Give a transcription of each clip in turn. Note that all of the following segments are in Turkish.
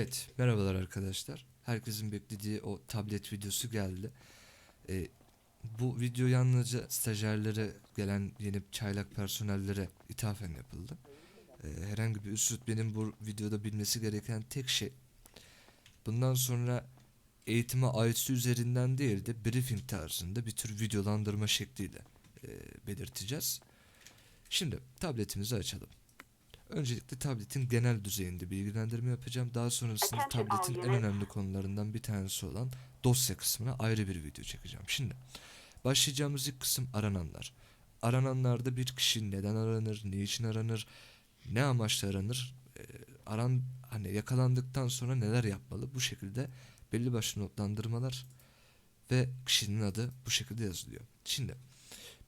Evet, merhabalar arkadaşlar. Herkesin beklediği o tablet videosu geldi. Ee, bu video yalnızca stajyerlere gelen yeni çaylak personellere ithafen yapıldı. Ee, herhangi bir üslup benim bu videoda bilmesi gereken tek şey. Bundan sonra eğitime aitsi üzerinden değil de briefing tarzında bir tür videolandırma şekliyle e, belirteceğiz. Şimdi tabletimizi açalım. Öncelikle tabletin genel düzeyinde bilgilendirme yapacağım. Daha sonrasında tabletin en önemli konularından bir tanesi olan dosya kısmına ayrı bir video çekeceğim. Şimdi başlayacağımız ilk kısım arananlar. Arananlarda bir kişi neden aranır, ne için aranır, ne amaçla aranır, e, aran hani yakalandıktan sonra neler yapmalı bu şekilde belli başlı notlandırmalar ve kişinin adı bu şekilde yazılıyor. Şimdi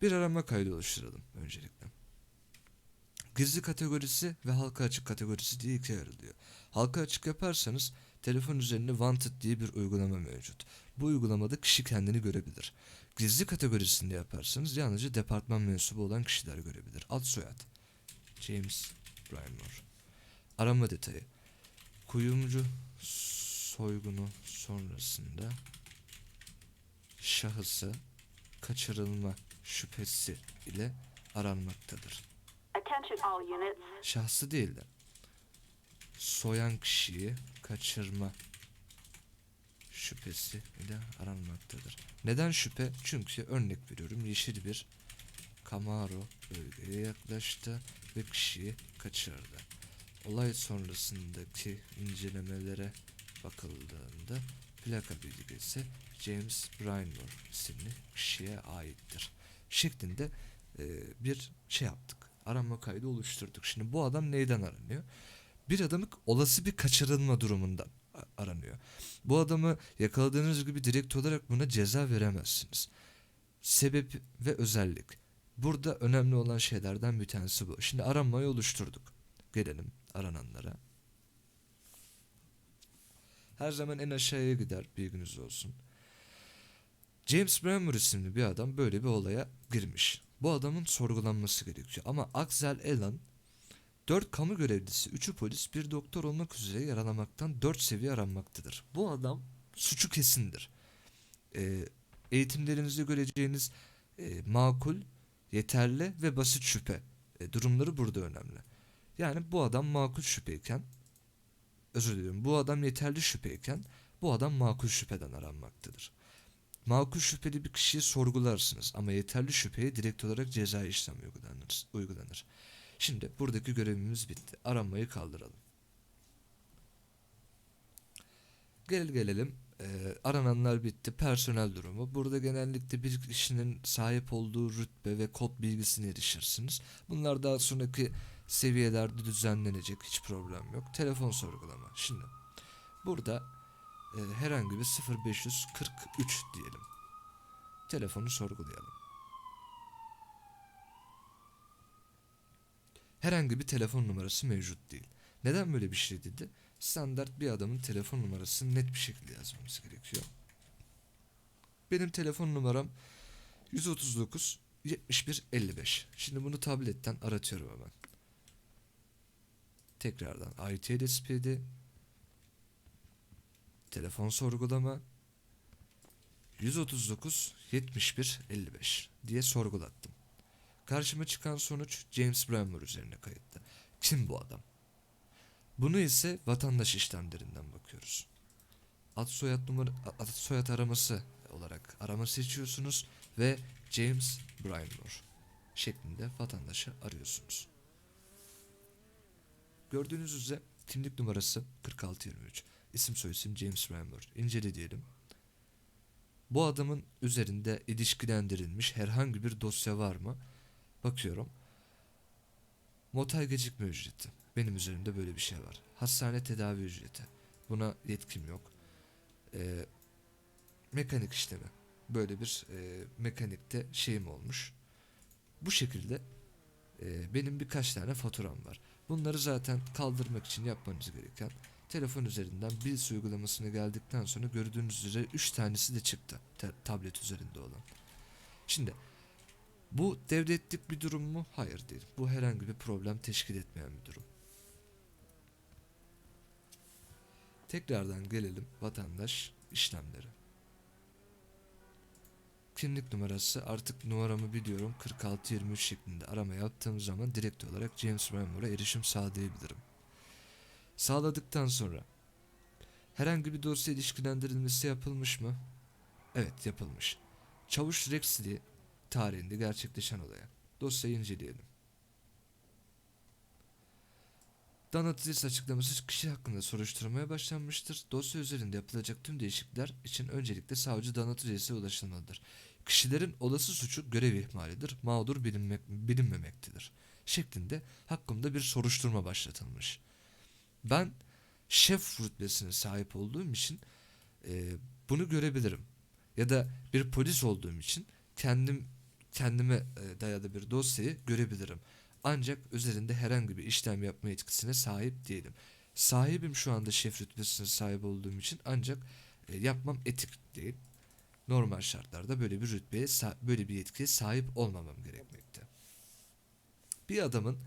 bir arama kaydı oluşturalım öncelikle. Gizli kategorisi ve halka açık kategorisi diye ikiye ayrılıyor. Halka açık yaparsanız telefon üzerinde Wanted diye bir uygulama mevcut. Bu uygulamada kişi kendini görebilir. Gizli kategorisinde yaparsanız yalnızca departman mensubu olan kişiler görebilir. Ad soyad. James Brymore. Arama detayı. Kuyumcu soygunu sonrasında şahısı kaçırılma şüphesi ile aranmaktadır. Şahsı değil de soyan kişiyi kaçırma şüphesi ile aranmaktadır. Neden şüphe? Çünkü örnek veriyorum yeşil bir Camaro bölgeye yaklaştı ve kişiyi kaçırdı. Olay sonrasındaki incelemelere bakıldığında plaka bilgisi James Brynmore isimli kişiye aittir. Şeklinde bir şey yaptık. Arama kaydı oluşturduk. Şimdi bu adam neyden aranıyor? Bir adamı olası bir kaçırılma durumundan aranıyor. Bu adamı yakaladığınız gibi direkt olarak buna ceza veremezsiniz. Sebep ve özellik. Burada önemli olan şeylerden bir tanesi bu. Şimdi aramayı oluşturduk. Gelelim arananlara. Her zaman en aşağıya gider bilginiz olsun. James Brammer isimli bir adam böyle bir olaya girmiş. Bu adamın sorgulanması gerekiyor. Ama Axel Elan 4 kamu görevlisi, 3'ü polis, bir doktor olmak üzere yaralamaktan 4 seviye aranmaktadır. Bu adam suçu kesindir. Ee, eğitimlerinizde göreceğiniz e, makul, yeterli ve basit şüphe e, durumları burada önemli. Yani bu adam makul şüpheyken, özür diliyorum, bu adam yeterli şüpheyken bu adam makul şüpheden aranmaktadır. Makul şüpheli bir kişiyi sorgularsınız ama yeterli şüpheye direkt olarak ceza işlem uygulanır. uygulanır. Şimdi buradaki görevimiz bitti. Aramayı kaldıralım. Gel gelelim. Ee, arananlar bitti. Personel durumu. Burada genellikle bir kişinin sahip olduğu rütbe ve kod bilgisine erişirsiniz. Bunlar daha sonraki seviyelerde düzenlenecek. Hiç problem yok. Telefon sorgulama. Şimdi burada e, herhangi bir 0543 diyelim. Telefonu sorgulayalım. Herhangi bir telefon numarası mevcut değil. Neden böyle bir şey dedi? Standart bir adamın telefon numarasını net bir şekilde yazmamız gerekiyor. Benim telefon numaram 139 71 55. Şimdi bunu tabletten aratıyorum hemen. Tekrardan ITLSP'de telefon sorgulama 139 71 55 diye sorgulattım. Karşıma çıkan sonuç James Brammer üzerine kayıtlı. Kim bu adam? Bunu ise vatandaş işlemlerinden bakıyoruz. Ad soyad numara ad soyad araması olarak arama seçiyorsunuz ve James Brammer şeklinde vatandaşı arıyorsunuz. Gördüğünüz üzere kimlik numarası 4623. İsim soyisim James Brammer. İncele diyelim. Bu adamın üzerinde ilişkilendirilmiş herhangi bir dosya var mı? Bakıyorum. Motel gecikme ücreti. Benim üzerimde böyle bir şey var. Hastane tedavi ücreti. Buna yetkim yok. Ee, mekanik işlemi. Böyle bir e, mekanikte şeyim olmuş. Bu şekilde e, benim birkaç tane faturam var. Bunları zaten kaldırmak için yapmanız gereken telefon üzerinden Bills uygulamasına geldikten sonra gördüğünüz üzere 3 tanesi de çıktı tablet üzerinde olan. Şimdi bu devletlik bir durum mu? Hayır değil. Bu herhangi bir problem teşkil etmeyen bir durum. Tekrardan gelelim vatandaş işlemleri. Kimlik numarası artık numaramı biliyorum 4623 şeklinde arama yaptığım zaman direkt olarak James Memor'a erişim sağlayabilirim. Sağladıktan sonra herhangi bir dosya ilişkilendirilmesi yapılmış mı? Evet yapılmış. Çavuş Rexley tarihinde gerçekleşen olaya. Dosyayı inceleyelim. Donatis açıklaması kişi hakkında soruşturmaya başlanmıştır. Dosya üzerinde yapılacak tüm değişiklikler için öncelikle savcı Donatis'e ulaşılmalıdır. Kişilerin olası suçu görev ihmalidir, mağdur bilinmek, bilinmemektedir. Şeklinde hakkımda bir soruşturma başlatılmış. Ben şef rütbesine sahip olduğum için e, bunu görebilirim. Ya da bir polis olduğum için kendim kendime e, dayalı bir dosyayı görebilirim. Ancak üzerinde herhangi bir işlem yapma yetkisine sahip değilim. Sahibim şu anda şef rütbesine sahip olduğum için ancak e, yapmam etik değil. Normal şartlarda böyle bir rütbeye böyle bir yetkiye sahip olmamam gerekmekte. Bir adamın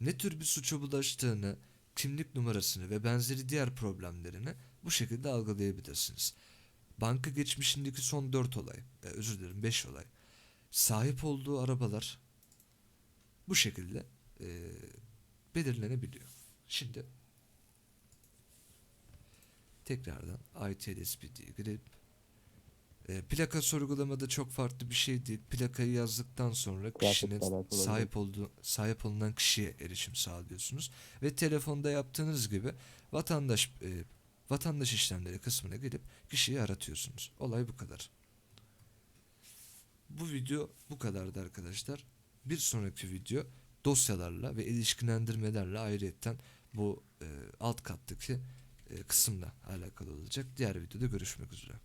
ne tür bir suça bulaştığını, kimlik numarasını ve benzeri diğer problemlerini bu şekilde algılayabilirsiniz. Banka geçmişindeki son 4 olay, e, özür dilerim 5 olay, sahip olduğu arabalar bu şekilde e, belirlenebiliyor. Şimdi tekrardan ITLSPD'ye girip e, plaka sorgulamada çok farklı bir şey değil. Plakayı yazdıktan sonra kişinin sahip olduğu sahip olunan kişiye erişim sağlıyorsunuz ve telefonda yaptığınız gibi vatandaş e, vatandaş işlemleri kısmına gelip kişiyi aratıyorsunuz. Olay bu kadar. Bu video bu kadardı arkadaşlar. Bir sonraki video dosyalarla ve ilişkilendirmelerle ayrıyetten bu e, alt kattaki e, kısımla alakalı olacak. Diğer videoda görüşmek üzere.